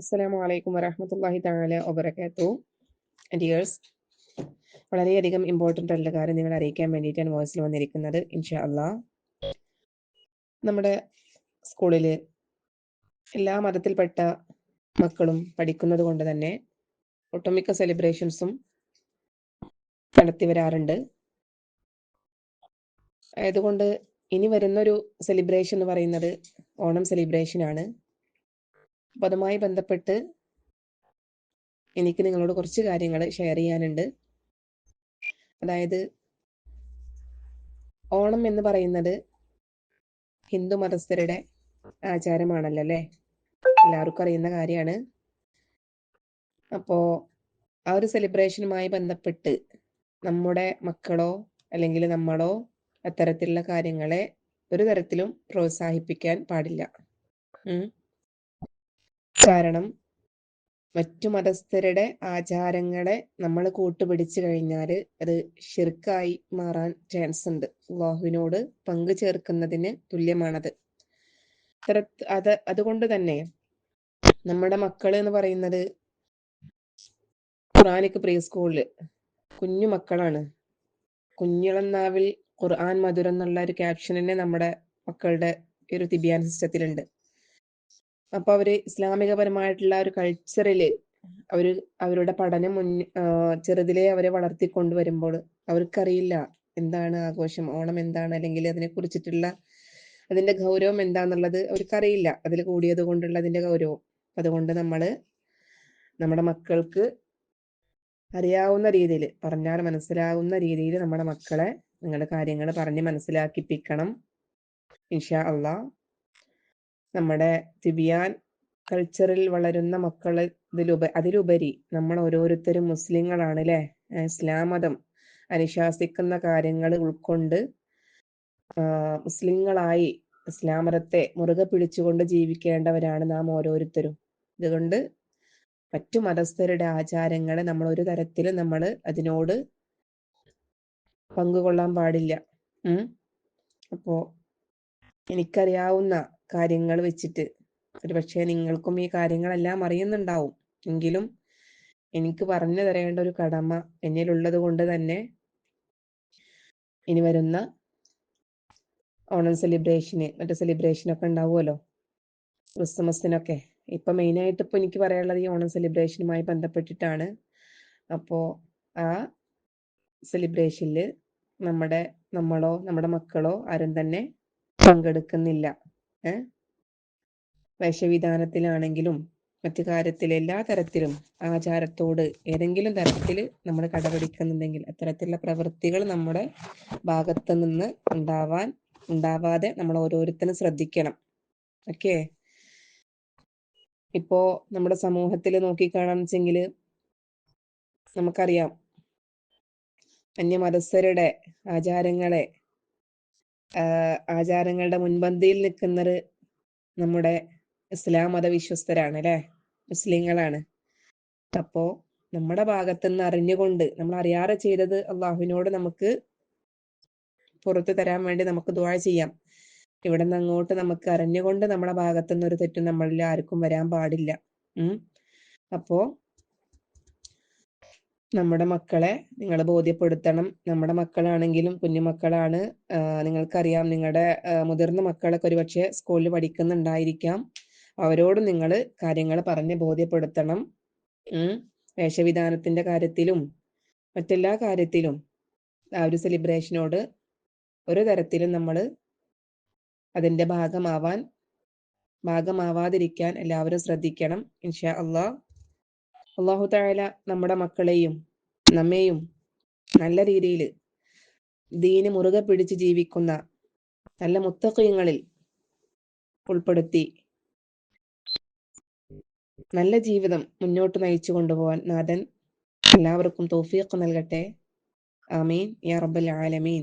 അസ്സലാമു അലൈക്കും വറഹമത്തല്ലാഹി താല വബറകാതുഹു. ഡിയേഴ്സ് വളരെയധികം ഇമ്പോർട്ടന്റ് ആയിട്ടുള്ള കാര്യം നിങ്ങളെ അറിയിക്കാൻ വേണ്ടിയിട്ടാണ് വോയിസിൽ വന്നിരിക്കുന്നത് ഇൻഷാ അള്ളാ നമ്മുടെ സ്കൂളിൽ എല്ലാ മതത്തിൽപ്പെട്ട മക്കളും പഠിക്കുന്നത് കൊണ്ട് തന്നെ ഒട്ടുമിക്ക സെലിബ്രേഷൻസും നടത്തി വരാറുണ്ട്. ആയതുകൊണ്ട് ഇനി വരുന്നൊരു സെലിബ്രേഷൻ എന്ന് പറയുന്നത് ഓണം സെലിബ്രേഷൻ ആണ്. അപ്പോൾ അതുമായി ബന്ധപ്പെട്ട് എനിക്ക് നിങ്ങളോട് കുറച്ച് കാര്യങ്ങൾ ഷെയർ ചെയ്യാനുണ്ട്. അതായത് ഓണം എന്ന് പറയുന്നത് ഹിന്ദു മതസ്ഥരുടെ ആചാരമാണല്ലോ അല്ലേ? എല്ലാവർക്കും അറിയുന്ന കാര്യമാണ്. അപ്പോ ആ ഒരു സെലിബ്രേഷനുമായി ബന്ധപ്പെട്ട് നമ്മുടെ മക്കളോ അല്ലെങ്കിൽ നമ്മളോ അത്തരത്തിലുള്ള കാര്യങ്ങളെ ഒരു തരത്തിലും പ്രോത്സാഹിപ്പിക്കാൻ പാടില്ല. കാരണം മറ്റു മതസ്ഥരുടെ ആചാരങ്ങളെ നമ്മൾ കൂട്ടുപിടിച്ചു കഴിഞ്ഞാൽ അത് ഷിർക്കായി മാറാൻ ചാൻസ് ഉണ്ട്. അള്ളാഹുവിനോട് പങ്കു ചേർക്കുന്നതിന് തുല്യമാണത്. അത് അതുകൊണ്ട് തന്നെ നമ്മുടെ മക്കൾ എന്ന് പറയുന്നത് ഖുറാനിക്ക് പ്രീ സ്കൂളിൽ കുഞ്ഞു മക്കളാണ്. കുഞ്ഞിളന്നാവിൽ ഖുർആൻ മധുരം എന്നുള്ള ഒരു ക്യാപ്ഷൻ തന്നെ നമ്മുടെ മക്കളുടെ ഒരു തിബിയാൻ സിസ്റ്റത്തിലുണ്ട് അപ്പൊ അവർ ഇസ്ലാമികപരമായിട്ടുള്ള ഒരു കൾച്ചറിൽ അവർ അവരുടെ പഠനം മുൻ ചെറുതിലെ അവരെ വളർത്തിക്കൊണ്ട് വരുമ്പോൾ അവർക്കറിയില്ല എന്താണ് ആഘോഷം ഓണം എന്താണ് അല്ലെങ്കിൽ അതിനെ കുറിച്ചിട്ടുള്ള അതിന്റെ ഗൗരവം എന്താന്നുള്ളത് അവർക്കറിയില്ല. അതിൽ കൂടിയത് കൊണ്ടുള്ള അതിന്റെ ഗൗരവം. അതുകൊണ്ട് നമ്മൾ നമ്മുടെ മക്കൾക്ക് അറിയാവുന്ന രീതിയിൽ പറഞ്ഞാൽ മനസ്സിലാവുന്ന രീതിയിൽ നമ്മുടെ മക്കളെ നിങ്ങളുടെ കാര്യങ്ങൾ പറഞ്ഞ് മനസ്സിലാക്കിപ്പിക്കണം. ഇൻഷാ അള്ളാ. നമ്മുടെ തിബിയാൻ കൾച്ചറിൽ വളരുന്ന മക്കൾ ഇതിലുപ അതിലുപരി നമ്മൾ ഓരോരുത്തരും മുസ്ലിങ്ങളാണ് അല്ലേ ഇസ്ലാം മതം അനുശാസിക്കുന്ന കാര്യങ്ങൾ ഉൾക്കൊണ്ട് മുസ്ലിങ്ങളായി ഇസ്ലാം മതത്തെ മുറുകെ പിടിച്ചുകൊണ്ട് ജീവിക്കേണ്ടവരാണ് നാം ഓരോരുത്തരും. ഇതുകൊണ്ട് മറ്റു മതസ്ഥരുടെ ആചാരങ്ങളെ നമ്മൾ ഒരു തരത്തിലും നമ്മൾ അതിനോട് പങ്കുകൊള്ളാൻ പാടില്ല. ഉം? അപ്പോ എനിക്കറിയാവുന്ന കാര്യങ്ങൾ വെച്ചിട്ട്. ഒരുപക്ഷെ നിങ്ങൾക്കും ഈ കാര്യങ്ങളെല്ലാം അറിയുന്നുണ്ടാവും. എങ്കിലും എനിക്ക് പറഞ്ഞു തരേണ്ട ഒരു കടമ എന്നിലുള്ളത് കൊണ്ട് തന്നെ ഇനി വരുന്ന ഓണം സെലിബ്രേഷന് മറ്റു സെലിബ്രേഷനൊക്കെ ഉണ്ടാവുമല്ലോ? ക്രിസ്മസിനൊക്കെ ഇപ്പൊ മെയിനായിട്ട് ഇപ്പൊ എനിക്ക് പറയാനുള്ളത് ഈ ഓണം സെലിബ്രേഷനുമായി ബന്ധപ്പെട്ടിട്ടാണ്. അപ്പോ ആ സെലിബ്രേഷനിൽ നമ്മുടെ നമ്മളോ നമ്മുടെ മക്കളോ ആരും തന്നെ പങ്കെടുക്കുന്നില്ല. ഏ? വേഷവിധാനത്തിലാണെങ്കിലും മറ്റു കാര്യത്തിൽ എല്ലാ തരത്തിലും ആചാരത്തോട് ഏതെങ്കിലും തരത്തിൽ നമ്മൾ കടപിടിക്കുന്നുണ്ടെങ്കിൽ അത്തരത്തിലുള്ള പ്രവൃത്തികൾ നമ്മുടെ ഭാഗത്ത് നിന്ന് ഉണ്ടാവാൻ ഉണ്ടാവാതെ നമ്മൾ ഓരോരുത്തരും ശ്രദ്ധിക്കണം. ഓക്കെ? ഇപ്പോ നമ്മുടെ സമൂഹത്തിൽ നോക്കിക്കാണാന്ന് വെച്ചെങ്കിൽ നമുക്കറിയാം അന്യമതസ്ഥരുടെ ആചാരങ്ങളെ ആചാരങ്ങളുടെ മുൻപന്തിയിൽ നിൽക്കുന്നത് നമ്മുടെ ഇസ്ലാം മതവിശ്വസ്തരാണ് അല്ലെ? മുസ്ലിങ്ങളാണ്. അപ്പോ നമ്മുടെ ഭാഗത്തുനിന്ന് അറിഞ്ഞുകൊണ്ട് നമ്മൾ അറിയാതെ ചെയ്തത് അള്ളാഹുവിനോട് നമുക്ക് പുറത്തു തരാൻ വേണ്ടി നമുക്ക് ദുആ ചെയ്യാം. ഇവിടെ നിന്ന് അങ്ങോട്ട് നമുക്ക് അറിഞ്ഞുകൊണ്ട് നമ്മുടെ ഭാഗത്തുനിന്ന് ഒരു തെറ്റും നമ്മളിൽ ആർക്കും വരാൻ പാടില്ല. ഉം? അപ്പോ നമ്മുടെ മക്കളെ നിങ്ങൾ ബോധ്യപ്പെടുത്തണം. നമ്മുടെ മക്കളാണെങ്കിലും കുഞ്ഞുമക്കളാണ് മക്കളാണ്. നിങ്ങൾക്കറിയാം നിങ്ങളുടെ മുതിർന്ന മക്കളൊക്കെ ഒരുപക്ഷെ സ്കൂളിൽ പഠിക്കുന്നുണ്ടായിരിക്കാം. അവരോട് നിങ്ങൾ കാര്യങ്ങൾ പറഞ്ഞ് ബോധ്യപ്പെടുത്തണം. വേഷവിധാനത്തിന്റെ കാര്യത്തിലും മറ്റെല്ലാ കാര്യത്തിലും ആ ഒരു സെലിബ്രേഷനോട് ഒരു തരത്തിലും നമ്മൾ അതിന്റെ ഭാഗമാവാൻ ഭാഗമാവാതിരിക്കാൻ എല്ലാവരും ശ്രദ്ധിക്കണം. ഇൻഷാ അള്ളാഹ് അള്ളാഹു താല നമ്മുടെ മക്കളെയും നമ്മെയും നല്ല രീതിയിൽ ദീന് മുറുകെ പിടിച്ച് ജീവിക്കുന്ന നല്ല മുത്തക്കയങ്ങളിൽ ഉൾപ്പെടുത്തി നല്ല ജീവിതം മുന്നോട്ട് നയിച്ചു കൊണ്ടുപോകാൻ നാഥൻ എല്ലാവർക്കും തൗഫീഖ് നൽകട്ടെ. ആമീൻ. യാ റബ്ബൽ ആലമീൻ.